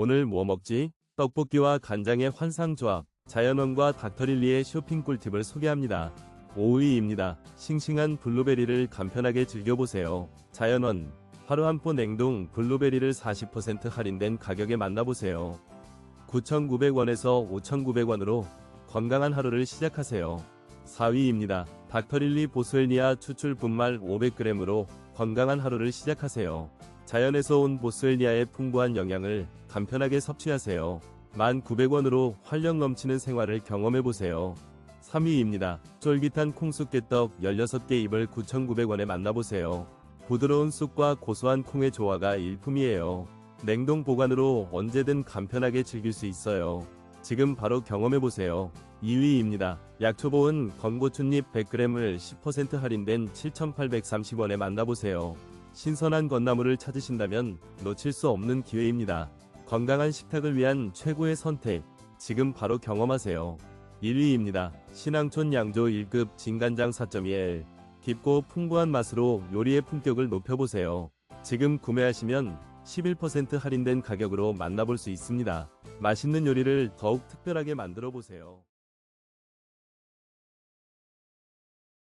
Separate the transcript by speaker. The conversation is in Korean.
Speaker 1: 오늘 뭐 먹지? 떡볶이와 간장의 환상조합, 자연원과 닥터릴리의 쇼핑 꿀팁을 소개합니다. 5위입니다. 싱싱한 블루베리를 간편하게 즐겨보세요. 자연원, 하루 한 포 냉동 블루베리를 40% 할인된 가격에 만나보세요. 9,900원에서 5,900원으로 건강한 하루를 시작하세요. 4위입니다. 닥터릴리 보스웰니아 추출 분말 500g으로 건강한 하루를 시작하세요. 자연에서 온 보스웰니아의 풍부한 영양을 간편하게 섭취하세요. 1,900원으로 활력 넘치는 생활을 경험해보세요. 3위입니다. 쫄깃한 콩쑥개떡 16개 입을 9,900원에 만나보세요. 부드러운 쑥과 고소한 콩의 조화가 일품이에요. 냉동 보관으로 언제든 간편하게 즐길 수 있어요. 지금 바로 경험해보세요. 2위입니다. 약초보은 건고추잎 100g을 10% 할인된 7,830원에 만나보세요. 신선한 건나물을 찾으신다면 놓칠 수 없는 기회입니다. 건강한 식탁을 위한 최고의 선택. 지금 바로 경험하세요. 1위입니다. 신앙촌 양조 1급 진간장 4.1 깊고 풍부한 맛으로 요리의 품격을 높여보세요. 지금 구매하시면 11% 할인된 가격으로 만나볼 수 있습니다. 맛있는 요리를 더욱 특별하게 만들어 보세요.